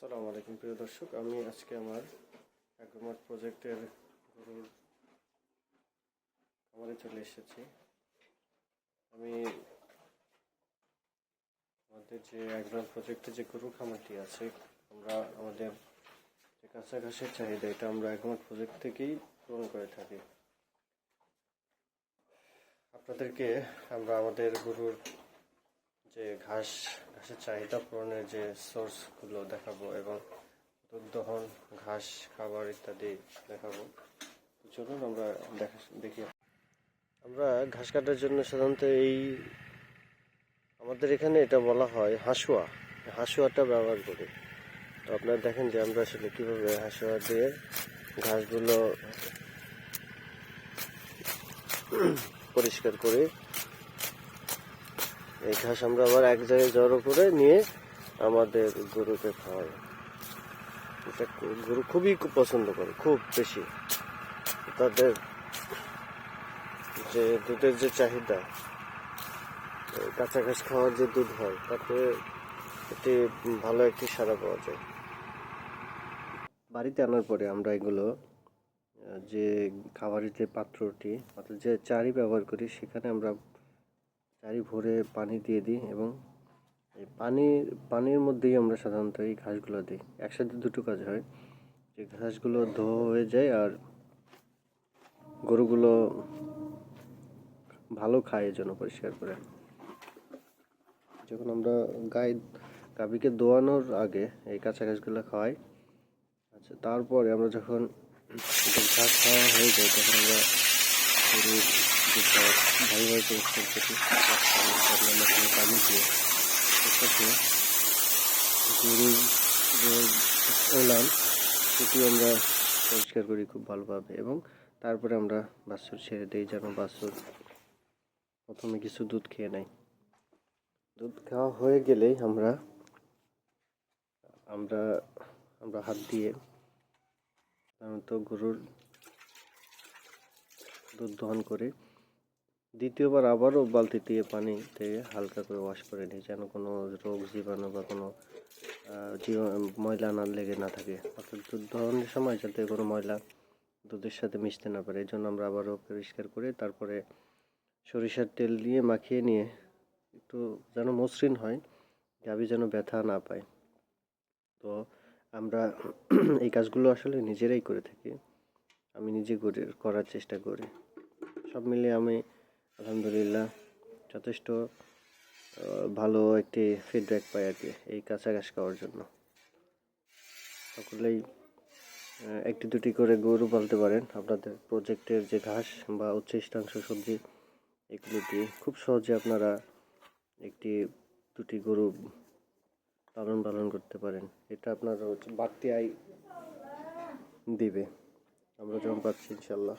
আসসালামু আলাইকুম, প্রিয় দর্শক। আমি আজকে আমার অ্যাগ্রোমার্ট প্রজেক্টের গরুর খামারে চলে এসেছি। আমি আমাদের যে অ্যাগ্রোমার্ট প্রজেক্টে যে গরুর খামারটি আছে, আমরা আমাদের যে কাঁচা ঘাসের চাহিদা, এটা আমরা অ্যাগ্রোমার্ট প্রজেক্ট থেকেই পূরণ করে থাকি। আপনাদেরকে আমরা আমাদের গরুর যে ঘাস ঘাসের চাহিদা পূরণের যে সোর্সগুলো দেখাবো এবং দহন ঘাস, খাবার ইত্যাদি দেখাবো। চলুন আমরা দেখা দেখি। আমরা ঘাস কাটার জন্য সাধারণত এই আমাদের এখানে এটা বলা হয় হাঁসুয়া। হাঁসুয়াটা ব্যবহার করি। তো আপনারা দেখেন যে আমরা আসলে কীভাবে হাঁসুয়া দিয়ে ঘাসগুলো পরিষ্কার করে। এই ঘাস আমরা আবার এক জায়গায় জড়ো করে নিয়ে আমাদের গরুকে খাওয়াই। এটা গরু খুবই পছন্দ করে, খুব বেশি। তাদের যে দুধের যে চাহিদা কাঁচা ঘাস খাওয়ার যে দুধ হয়, তাতে এটি ভালো একটি সারা পাওয়া যায়। বাড়িতে আনার পরে আমরা এগুলো, যে খাবারের যে পাত্রটি, অর্থাৎ যে চারি ব্যবহার করি, সেখানে আমরা চারি ভরে পানি দিয়ে দিই এবং এই পানি, পানির মধ্যেই আমরা সাধারণত এই ঘাসগুলো দিই। একসাথে দুটো কাজ হয়। যে ঘাসগুলো ধোয়া হয়ে যায় আর গরুগুলো ভালো খায় জন্য পরিষ্কার করে। যখন আমরা গায়ে গাভীকে দোয়ানোর আগে এই কাঁচা ঘাসগুলো খাওয়াই আচ্ছা তারপরে আমরা যখন ঘাস খাওয়া হয়ে যায়, তখন আমরা গরুর যে ঘাস ভালো ভাবে পরিষ্কার করি আমরা সেখানে পানি দিয়ে সেটাকে গরুর যে ওলান সেটি আমরা পরিষ্কার করি খুব ভালোভাবে এবং তারপরে আমরা বাছুর ছেড়ে দিই যেন বাছুর প্রথমে কিছু দুধ খেয়ে নেয় দুধ খাওয়া হয়ে গেলেই আমরা আমরা আমরা হাত দিয়ে সাধারণত গরুর দুধ দহন করে দ্বিতীয়বার আবারও বালতি দিয়ে পানি দিয়ে হালকা করে ওয়াশ করে নিই যেন কোনো রোগ, জীবাণু বা কোনো ময়লা না লেগে না থাকে। অর্থাৎ দুধ দহনের সময় যাতে কোনো ময়লা দুধের সাথে মিশতে না পারে এই জন্য আমরা আবারও পরিষ্কার করে তারপরে সরিষার তেল দিয়ে মাখিয়ে নিয়ে একটু যেন মসৃণ হয়, গাভী যেন ব্যথা না পায়। তো আমরা এই কাজগুলো আসলে নিজেরাই করে থাকি। আমি নিজে করে, করার চেষ্টা করি। সব মিলিয়ে আমি, আলহামদুলিল্লাহ, যথেষ্ট ভালো একটি ফিডব্যাক পাই আর কি এই ঘাস খাওয়ার জন্য। সকলেই একটি দুটি করে গরু পালতে পারেন। আপনাদের প্রজেক্টের যে ঘাস বা উচ্ছিষ্টাংশ সবজি, এগুলো দিয়ে খুব সহজে আপনারা একটি, দুটি গরু লালন পালন করতে পারেন। এটা আপনার হচ্ছে বাড়তি আয় দিবে। আমরা যেমন পাচ্ছি ইনশাল্লাহ